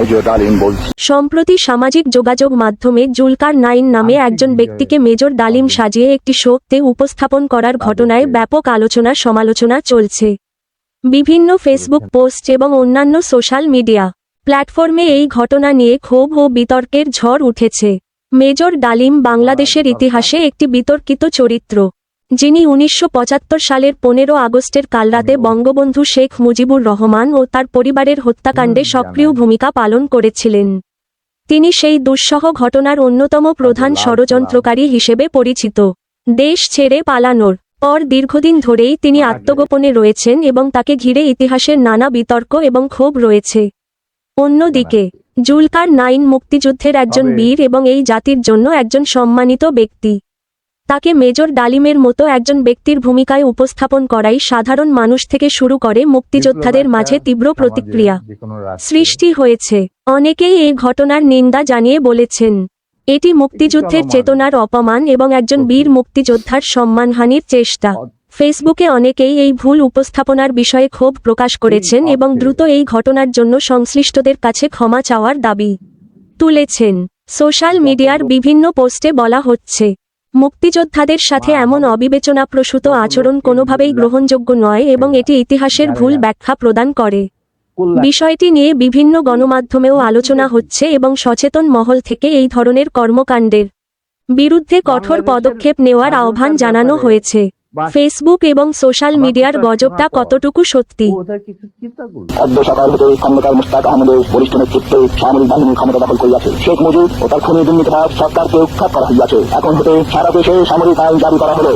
Major ডালিম বলছি সম্প্রতি সামাজিক যোগাযোগ মাধ্যমে জুলকার নাইন নামে একজন ব্যক্তিকে মেজর ডালিম সাজিয়ে একটি শোতে উপস্থাপন করার ঘটনায় ব্যাপক আলোচনা সমালোচনা চলছে। বিভিন্ন ফেসবুক পোস্ট এবং অন্যান্য সোশ্যাল মিডিয়া প্ল্যাটফর্মে এই ঘটনা নিয়ে ক্ষোভ ও বিতর্কের ঝড় উঠেছে। মেজর ডালিম বাংলাদেশের ইতিহাসে একটি বিতর্কিত চরিত্র। যিনি উনিশশো পঁচাত্তর সালের পনেরো আগস্টের কালরাতে বঙ্গবন্ধু শেখ মুজিবুর রহমান ও তার পরিবারের হত্যাকাণ্ডে সক্রিয় ভূমিকা পালন করেছিলেন। তিনি সেই দুঃসহ ঘটনার অন্যতম প্রধান ষড়যন্ত্রকারী হিসেবে পরিচিত। দেশ ছেড়ে পালানোর পর দীর্ঘদিন ধরেই তিনি আত্মগোপনে রয়েছেন এবং তাকে ঘিরে ইতিহাসের নানা বিতর্ক এবং ক্ষোভ রয়েছে। অন্যদিকে জুলকার নাইন মুক্তিযুদ্ধের একজন বীর এবং এই জাতির জন্য একজন সম্মানিত ব্যক্তি। তাকে মেজর ডালিমের মতো একজন ব্যক্তির ভূমিকায় উপস্থাপন করাই সাধারণ মানুষ থেকে শুরু করে মুক্তিযোদ্ধাদের মাঝে তীব্র প্রতিক্রিয়া সৃষ্টি হয়েছে। অনেকেই এই ঘটনার নিন্দা জানিয়ে বলেছেন এটি মুক্তিযুদ্ধের চেতনার অপমান এবং একজন বীর মুক্তিযোদ্ধার সম্মানহানির চেষ্টা। ফেসবুকে অনেকেই এই ভুল উপস্থাপনার বিষয়ে ক্ষোভ প্রকাশ করেছেন এবং দ্রুত এই ঘটনার জন্য সংশ্লিষ্টদের কাছে ক্ষমা চাওয়ার দাবি তুলেছেন। সোশ্যাল মিডিয়ার বিভিন্ন পোস্টে বলা হচ্ছে মুক্তিযোদ্ধাদের সাথে এমন অবিবেচনাপ্রসূত আচরণ কোনোভাবেই গ্রহণযোগ্য নয় এবং এটি ইতিহাসের ভুল ব্যাখ্যা প্রদান করে। বিষয়টি নিয়ে বিভিন্ন গণমাধ্যমেও আলোচনা হচ্ছে এবং সচেতন মহল থেকে এই ধরনের কর্মকাণ্ডের বিরুদ্ধে কঠোর পদক্ষেপ নেওয়ার আহ্বান জানানো হয়েছে। ফেসবুক এবং সোশ্যাল মিডিয়ার গজবটা কতটুকু সত্যি? অদ্য সকাল হতে খন্দকার মুস্তাক আহমেদের বরিষ্ঠ নেতৃত্বে সামরিক বাহিনী ক্ষমতা দখল করিয়াছে। শেখ মুজিব ও তার খুনি দুর্নীতি সরকারকে উৎখাত করা হইয়াছে। এখন হতে সারা দেশে সামরিক আইন জারি করা হলো।